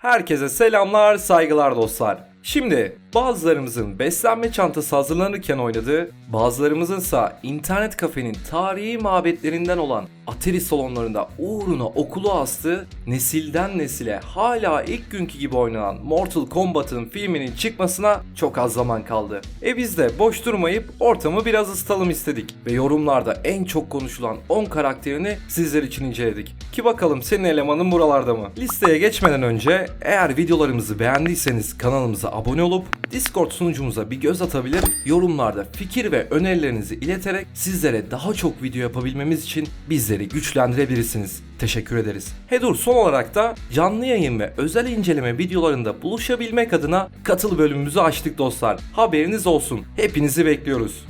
Herkese selamlar, saygılar dostlar. Şimdi bazılarımızın beslenme çantası hazırlanırken oynadığı, bazılarımızınsa internet kafenin tarihi mabetlerinden olan Atari salonlarında uğruna okulu astığı, nesilden nesile hala ilk günkü gibi oynanan Mortal Kombat'ın filminin çıkmasına çok az zaman kaldı. E biz de boş durmayıp ortamı biraz ısıtalım istedik ve yorumlarda en çok konuşulan 10 karakterini sizler için inceledik. Ki bakalım senin elemanın buralarda mı? Listeye geçmeden önce eğer videolarımızı beğendiyseniz kanalımıza abone olup Discord sunucumuza bir göz atabilir, yorumlarda fikir ve önerilerinizi ileterek sizlere daha çok video yapabilmemiz için bizleri güçlendirebilirsiniz. Teşekkür ederiz. He dur son olarak da canlı yayın ve özel inceleme videolarında buluşabilmek adına katıl bölümümüzü açtık dostlar. Haberiniz olsun. Hepinizi bekliyoruz.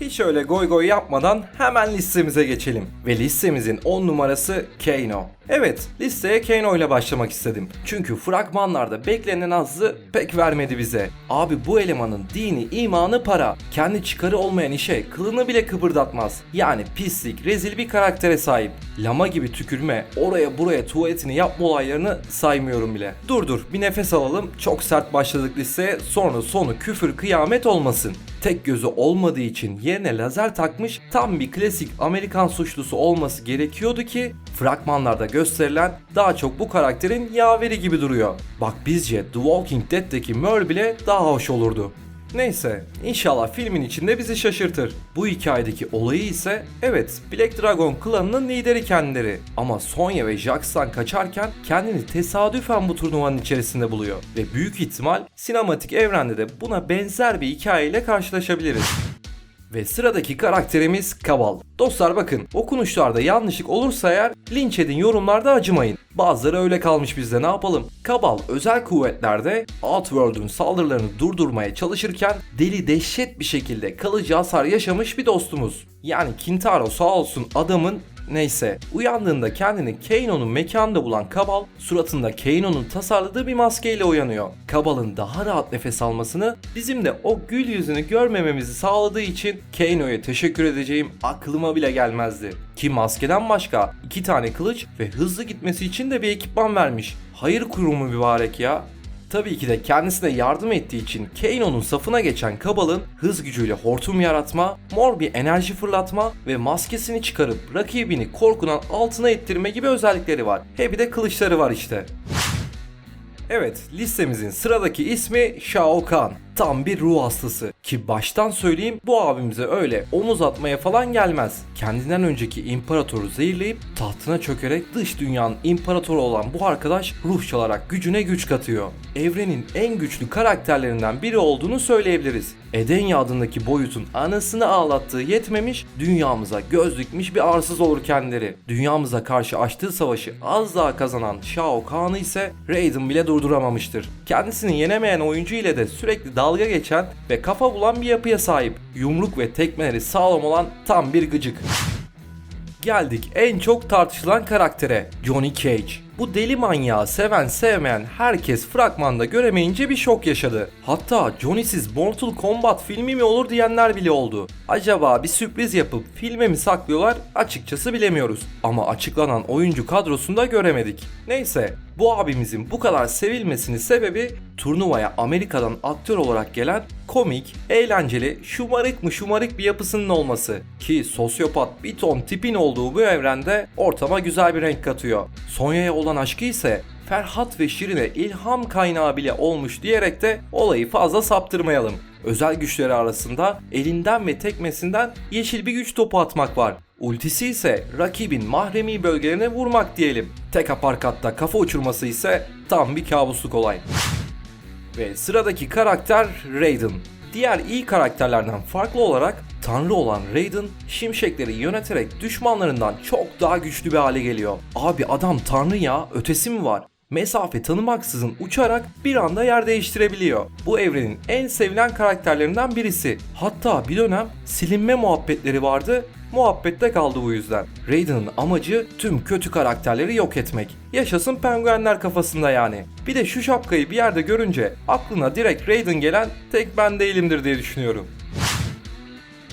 Hiç öyle goy goy yapmadan hemen listemize geçelim. Ve listemizin 10 numarası Kano. Evet, listeye Kano ile başlamak istedim. Çünkü fragmanlarda beklenen hazzı pek vermedi bize. Abi bu elemanın dini, imanı para. Kendi çıkarı olmayan işe kılını bile kıpırdatmaz. Yani pislik, rezil bir karaktere sahip. Lama gibi tükürme, oraya buraya tuvaletini yapma olaylarını saymıyorum bile. Dur dur, bir nefes alalım. Çok sert başladık listeye, sonra sonu küfür kıyamet olmasın tek gözü olmadığı için yerine lazer takmış tam bir klasik Amerikan suçlusu olması gerekiyordu ki fragmanlarda gösterilen daha çok bu karakterin yaveri gibi duruyor. Bak bizce The Walking Dead'deki Merle bile daha hoş olurdu. Neyse, inşallah filmin içinde bizi şaşırtır. Bu hikayedeki olayı ise evet Black Dragon klanının lideri kendileri. Ama Sonya ve Jax'tan kaçarken kendini tesadüfen bu turnuvanın içerisinde buluyor. Ve büyük ihtimal sinematik evrende de buna benzer bir hikayeyle karşılaşabiliriz. Ve sıradaki karakterimiz Kabal. Dostlar bakın okunuşlarda yanlışlık olursa eğer linç edin yorumlarda acımayın. Bazıları öyle kalmış bizde ne yapalım. Kabal özel kuvvetlerde Outworld'un saldırılarını durdurmaya çalışırken deli dehşet bir şekilde kalıcı hasar yaşamış bir dostumuz. Yani Kintaro sağ olsun adamın Neyse, uyandığında kendini Kano'nun mekanında bulan Kabal, suratında Kano'nun tasarladığı bir maskeyle uyanıyor. Kabal'ın daha rahat nefes almasını, bizim de o gül yüzünü görmememizi sağladığı için Kano'ya teşekkür edeceğim aklıma bile gelmezdi. Ki maskeden başka iki tane kılıç ve hızlı gitmesi için de bir ekipman vermiş. Hayır kurumu mübarek ya. Tabii ki de kendisine yardım ettiği için Kano'nun safına geçen Kabal'ın hız gücüyle hortum yaratma, mor bir enerji fırlatma ve maskesini çıkarıp rakibini korkudan altına ettirme gibi özellikleri var. He bir de kılıçları var işte. Evet, listemizin sıradaki ismi Shao Kahn. Tam bir ruh hastası. Ki baştan söyleyeyim bu abimize öyle omuz atmaya falan gelmez. Kendinden önceki imparatoru zehirleyip tahtına çökerek dış dünyanın imparatoru olan bu arkadaş ruh çalarak gücüne güç katıyor. Evrenin en güçlü karakterlerinden biri olduğunu söyleyebiliriz. Edenya adındaki boyutun anasını ağlattığı yetmemiş, dünyamıza göz dikmiş bir arsız olur kendileri. Dünyamıza karşı açtığı savaşı az daha kazanan Shao Kahn'ı ise Raiden bile durduramamıştır. Kendisini yenemeyen oyuncu ile de sürekli dalga geçen ve kafa bulan bir yapıya sahip. Yumruk ve tekmeleri sağlam olan tam bir gıcık. Geldik en çok tartışılan karaktere Johnny Cage. Bu deli manyağı seven sevmeyen herkes fragmanda göremeyince bir şok yaşadı. Hatta Johnny'siz Mortal Kombat filmi mi olur diyenler bile oldu. Acaba bir sürpriz yapıp filme mi saklıyorlar açıkçası bilemiyoruz. Ama açıklanan oyuncu kadrosunda göremedik. Neyse bu abimizin bu kadar sevilmesinin sebebi turnuvaya Amerika'dan aktör olarak gelen komik, eğlenceli, şımarık mı şımarık bir yapısının olması. Ki sosyopat bir ton tipin olduğu bu evrende ortama güzel bir renk katıyor. Sonya'ya olan aşkı ise Ferhat ve Şirin'e ilham kaynağı bile olmuş diyerek de olayı fazla saptırmayalım. Özel güçleri arasında elinden ve tekmesinden yeşil bir güç topu atmak var. Ultisi ise rakibin mahremi bölgelerine vurmak diyelim. Tek aparkatta kafa uçurması ise tam bir kabusluk olay. Ve sıradaki karakter Raiden. Diğer iyi karakterlerden farklı olarak Tanrı olan Raiden şimşekleri yöneterek düşmanlarından çok daha güçlü bir hale geliyor. Abi adam Tanrı ya ötesi mi var? Mesafe tanımaksızın uçarak bir anda yer değiştirebiliyor. Bu evrenin en sevilen karakterlerinden birisi. Hatta bir dönem silinme muhabbetleri vardı muhabbette kaldı bu yüzden. Raiden'ın amacı tüm kötü karakterleri yok etmek. Yaşasın penguenler kafasında yani. Bir de şu şapkayı bir yerde görünce aklına direkt Raiden gelen tek ben değilimdir diye düşünüyorum.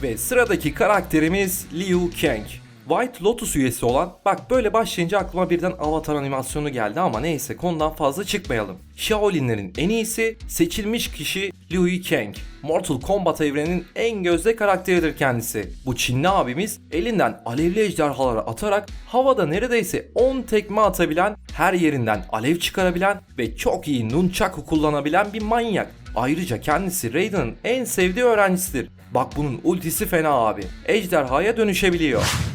Ve sıradaki karakterimiz Liu Kang. White Lotus üyesi olan, bak böyle başlayınca aklıma birden Avatar animasyonu geldi ama neyse konudan fazla çıkmayalım. Shaolinlerin en iyisi seçilmiş kişi Liu Kang. Mortal Kombat evreninin en gözde karakteridir kendisi. Bu Çinli abimiz elinden alevli ejderhaları atarak havada neredeyse 10 tekme atabilen, her yerinden alev çıkarabilen ve çok iyi nunchaku kullanabilen bir manyak. Ayrıca kendisi Raiden'ın en sevdiği öğrencisidir. Bak bunun ultisi fena abi. Ejderhaya dönüşebiliyor.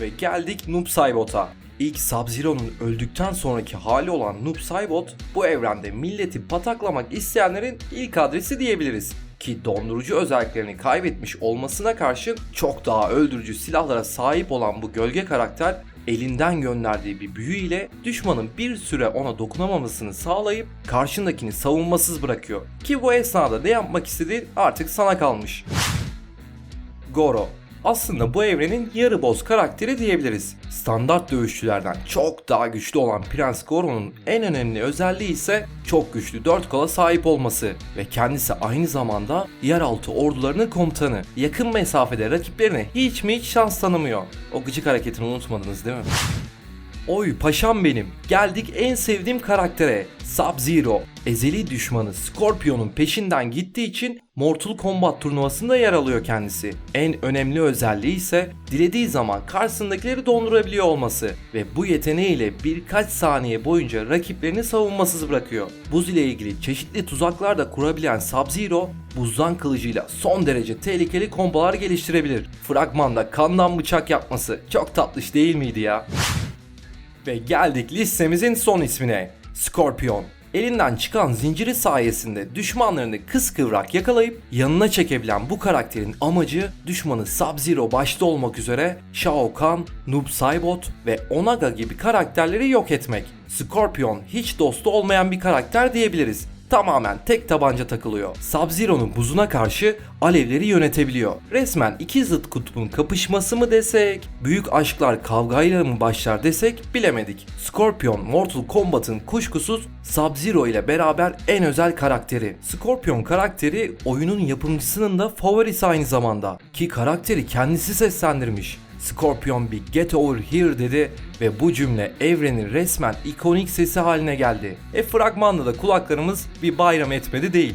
Ve geldik Noob Saibot'a. İlk Sub-Zero'nun öldükten sonraki hali olan Noob Saibot bu evrende milleti pataklamak isteyenlerin ilk adresi diyebiliriz. Ki dondurucu özelliklerini kaybetmiş olmasına karşın çok daha öldürücü silahlara sahip olan bu gölge karakter elinden gönderdiği bir büyü ile düşmanın bir süre ona dokunamamasını sağlayıp karşındakini savunmasız bırakıyor. Ki bu esnada ne yapmak istediği artık sana kalmış. Goro. Aslında bu evrenin yarı boz karakteri diyebiliriz. Standart dövüşçülerden çok daha güçlü olan Prens Goro'nun en önemli özelliği ise çok güçlü 4 kola sahip olması ve kendisi aynı zamanda yeraltı ordularının komutanı. Yakın mesafede rakiplerine hiç mi hiç şans tanımıyor. O gıcık hareketini unutmadınız değil mi? Oy paşam benim. Geldik en sevdiğim karaktere. Sub-Zero. Ezeli düşmanı Scorpion'un peşinden gittiği için Mortal Kombat turnuvasında yer alıyor kendisi. En önemli özelliği ise dilediği zaman karşısındakileri dondurabiliyor olması ve bu yeteneğiyle birkaç saniye boyunca rakiplerini savunmasız bırakıyor. Buz ile ilgili çeşitli tuzaklar da kurabilen Sub-Zero buzdan kılıcıyla son derece tehlikeli kombolar geliştirebilir. Fragmanda kandan bıçak yapması çok tatlış değil miydi ya? Ve geldik listemizin son ismine. Scorpion. Elinden çıkan zinciri sayesinde düşmanlarını kıskıvrak yakalayıp yanına çekebilen bu karakterin amacı düşmanı Sub-Zero başta olmak üzere Shao Kahn, Noob Saibot ve Onaga gibi karakterleri yok etmek. Scorpion hiç dostu olmayan bir karakter diyebiliriz tamamen tek tabanca takılıyor. Sub-Zero'nun buzuna karşı alevleri yönetebiliyor. Resmen iki zıt kutbun kapışması mı desek, büyük aşklar kavgayla mı başlar desek bilemedik. Scorpion Mortal Kombat'ın kuşkusuz Sub-Zero ile beraber en özel karakteri. Scorpion karakteri oyunun yapımcısının da favorisi aynı zamanda ki karakteri kendisi seslendirmiş. Scorpion bir get over here dedi ve bu cümle evrenin resmen ikonik sesi haline geldi. E fragmanda da kulaklarımız bir bayram etmedi değil.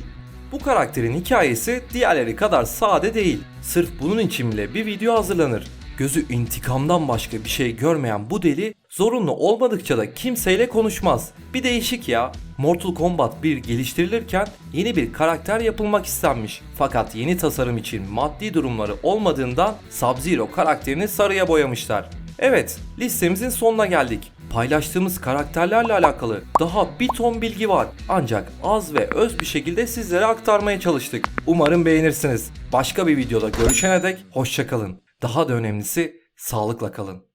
Bu karakterin hikayesi diğerleri kadar sade değil. Sırf bunun için bile bir video hazırlanır. Gözü intikamdan başka bir şey görmeyen bu deli zorunlu olmadıkça da kimseyle konuşmaz. Bir değişik ya. Mortal Kombat 1 geliştirilirken yeni bir karakter yapılmak istenmiş. Fakat yeni tasarım için maddi durumları olmadığından Sub-Zero karakterini sarıya boyamışlar. Evet, listemizin sonuna geldik. Paylaştığımız karakterlerle alakalı daha bir ton bilgi var. Ancak az ve öz bir şekilde sizlere aktarmaya çalıştık. Umarım beğenirsiniz. Başka bir videoda görüşene dek hoşçakalın. Daha da önemlisi sağlıkla kalın.